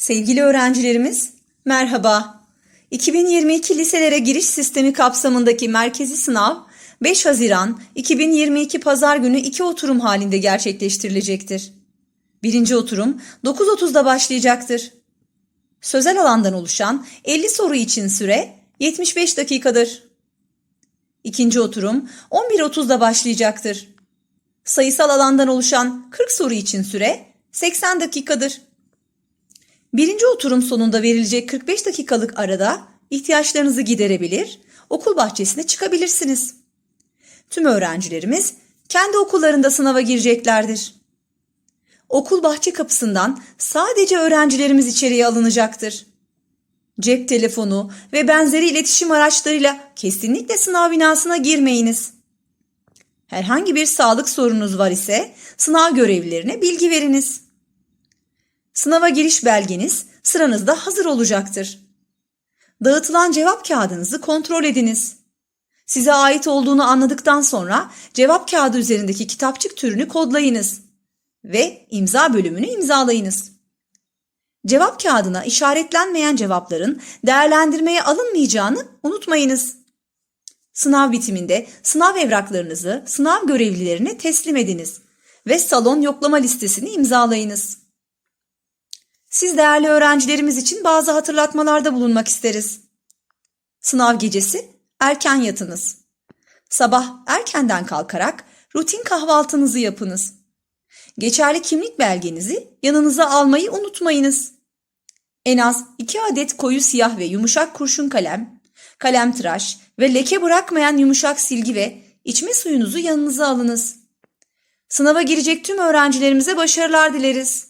Sevgili öğrencilerimiz, merhaba. 2022 liselere giriş sistemi kapsamındaki merkezi sınav 5 Haziran 2022 Pazar günü iki oturum halinde gerçekleştirilecektir. Birinci oturum 9.30'da başlayacaktır. Sözel alandan oluşan 50 soru için süre 75 dakikadır. İkinci oturum 11.30'da başlayacaktır. Sayısal alandan oluşan 40 soru için süre 80 dakikadır. Birinci oturum sonunda verilecek 45 dakikalık arada ihtiyaçlarınızı giderebilir, okul bahçesine çıkabilirsiniz. Tüm öğrencilerimiz kendi okullarında sınava gireceklerdir. Okul bahçe kapısından sadece öğrencilerimiz içeriye alınacaktır. Cep telefonu ve benzeri iletişim araçlarıyla kesinlikle sınav binasına girmeyiniz. Herhangi bir sağlık sorunuz var ise sınav görevlilerine bilgi veriniz. Sınava giriş belgeniz sıranızda hazır olacaktır. Dağıtılan cevap kağıdınızı kontrol ediniz. Size ait olduğunu anladıktan sonra cevap kağıdı üzerindeki kitapçık türünü kodlayınız ve imza bölümünü imzalayınız. Cevap kağıdına işaretlenmeyen cevapların değerlendirmeye alınmayacağını unutmayınız. Sınav bitiminde sınav evraklarınızı sınav görevlilerine teslim ediniz ve salon yoklama listesini imzalayınız. Siz değerli öğrencilerimiz için bazı hatırlatmalarda bulunmak isteriz. Sınav gecesi erken yatınız. Sabah erkenden kalkarak rutin kahvaltınızı yapınız. Geçerli kimlik belgenizi yanınıza almayı unutmayınız. En az 2 adet koyu siyah ve yumuşak kurşun kalem, kalem tıraş ve leke bırakmayan yumuşak silgi ve içme suyunuzu yanınıza alınız. Sınava girecek tüm öğrencilerimize başarılar dileriz.